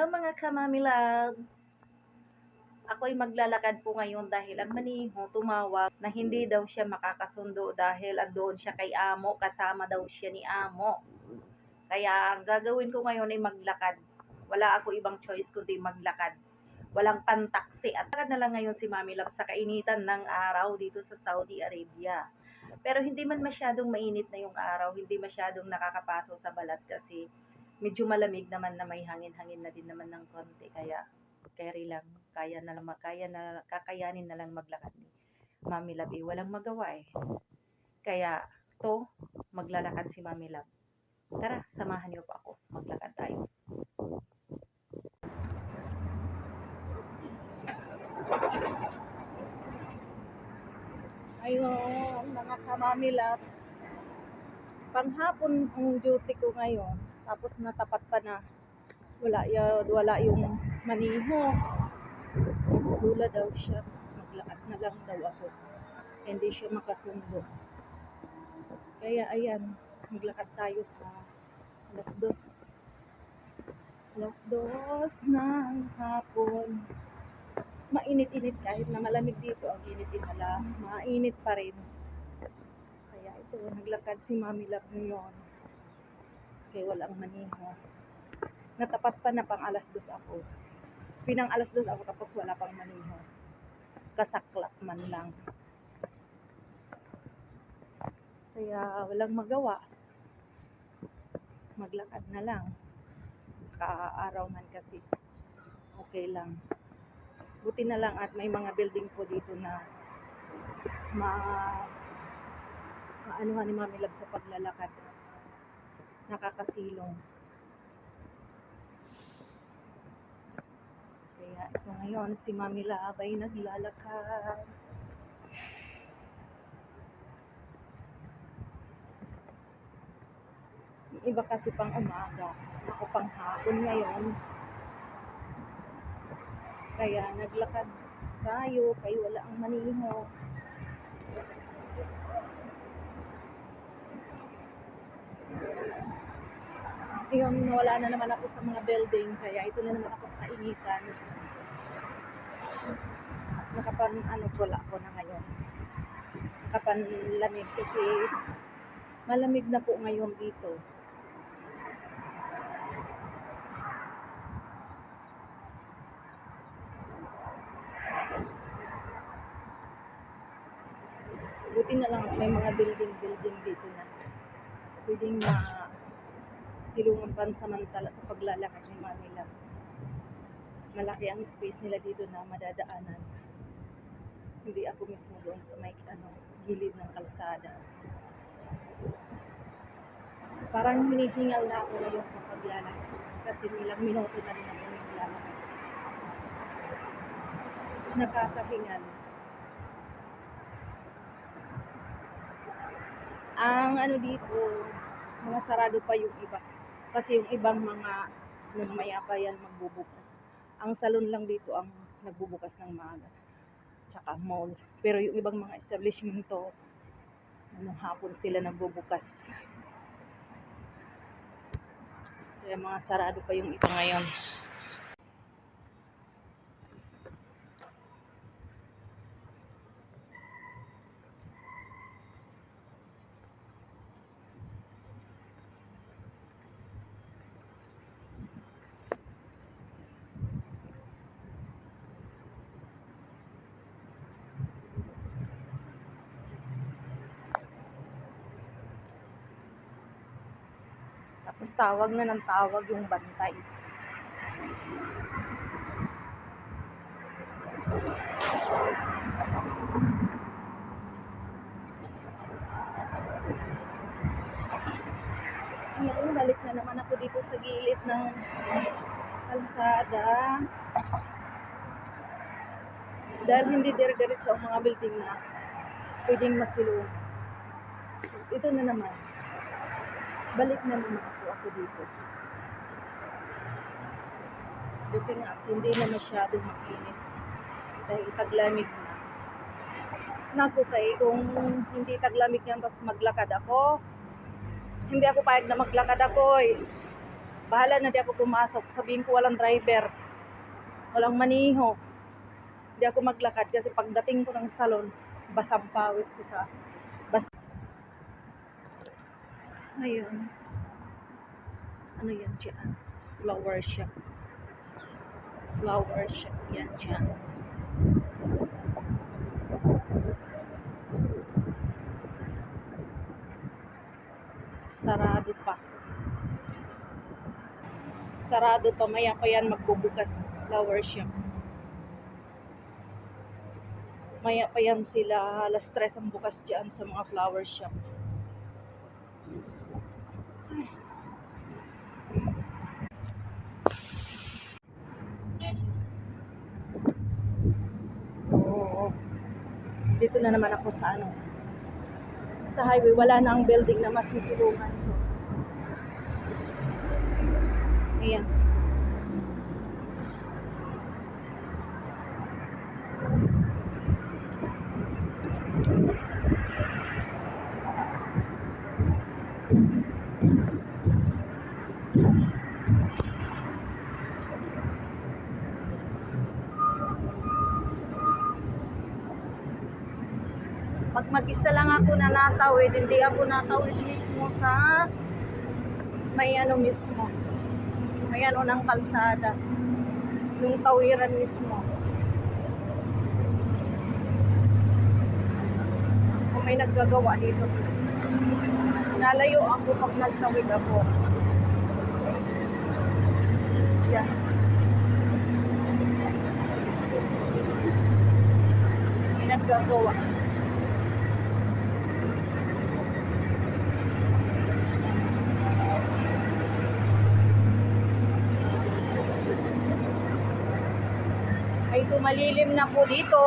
Hello mga kamami loves! Ako'y maglalakad po ngayon dahil ang maniho tumawag na hindi daw siya makakasundo dahil andoon siya kay Amo, kasama daw siya ni Amo. Kaya ang gagawin ko ngayon ay maglakad. Wala ako ibang choice kundi maglakad. Walang pantaksi. At lakad na lang ngayon si Mami Love sa kainitan ng araw dito sa Saudi Arabia. Pero hindi man masyadong mainit na yung araw, hindi masyadong nakakapaso sa balat kasi medyo malamig naman na may hangin-hangin na din naman ng konti. Kaya carry lang, kaya na lang, kaya na, kakayanin na lang maglakad ni Mami Love. Eh, walang magawa eh. Kaya to, maglalakad si Mami Love. Tara, samahan niyo po ako. Maglakad tayo. Ayun, mga kamami loves. Panghapon ang duty ko ngayon. Tapos natapat pa na wala, ya, wala yung maniho. Masgula daw siya. Maglakad na lang daw ako. Hindi siya makasundo. Kaya ayan, maglakad tayo sa alas dos. Alas dos ng hapon mainit-init kahit na malamig dito ang init inala, mainit pa rin. Kaya ito, naglakad si Mami Love ngayon. Kaya walang maniho. Natapat pa na pang alas dos ako. Pinang alas dos ako tapos wala pang maniho. Kasaklap man lang. Kaya walang magawa. Maglakad na lang. Kaaraw man kasi. Okay lang buti na lang at may mga building po dito na ma maanuhan ni Mami Love sa paglalakad. Nakakasilong. Kaya ito ngayon, si Mami Love ay naglalakad. Yung iba kasi pang umaga. Ako pang hapon ngayon. Kaya naglakad tayo, kay wala ang maniho. Ayun, wala na naman ako sa mga building, kaya ito na naman ako sa kainitan. Nakapan, ano, wala ko na ngayon. Nakapanlamig kasi malamig na po ngayon dito. Buti na lang may mga building-building dito na pwedeng na silungan pansamantala sa paglalakad ni Manila. Malaki ang space nila dito na madadaanan. Hindi ako mismo doon sa may ano, gilid ng kalsada. Parang hinihingal na ako ngayon sa paglalakad kasi ilang minuto na rin ako naglalakad. Nakakahingal. ang ano dito, mga sarado pa yung iba. Kasi yung ibang mga mamaya pa yan magbubukas. Ang salon lang dito ang nagbubukas ng maaga. Tsaka mall. Pero yung ibang mga establishment to, anong hapon sila nagbubukas. Kaya mga sarado pa yung iba ngayon. Tapos tawag na ng tawag yung bantay. Ngayon, balik na naman ako dito sa gilid ng kalsada. Dahil hindi dire-diretso ang mga building na pwedeng masilong. Ito na naman balik na naman ako ako dito. Buti nga hindi na masyadong mainit. Dahil taglamig na. Naku kay kung hindi taglamig yan tapos maglakad ako, hindi ako payag na maglakad ako eh. Bahala na di ako pumasok. Sabihin ko walang driver. Walang maniho. Di ako maglakad kasi pagdating ko ng salon, basang pawis ko sa Ayun. Ano yan dyan? Flower shop. Flower shop yan dyan. Sarado pa. Sarado pa. Maya pa yan magbubukas flower shop. Maya pa yan sila. Alas tres ang bukas dyan sa mga flower shop. Dito na naman ako sa ano. Sa highway, wala na ang building na masisilungan ko. Ayan. Pag mag-isa lang ako na natawid, hindi ako natawid mismo sa may ano mismo. May ano ng kalsada. Yung tawiran mismo. Kung may naggagawa dito. Nalayo ako pag nagtawid ako. Yan. May naggagawa. Ay, tumalilim na po dito.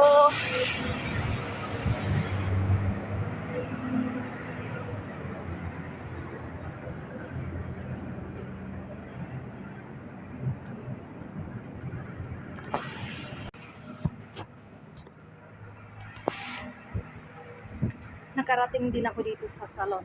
Nakarating din ako dito sa salon.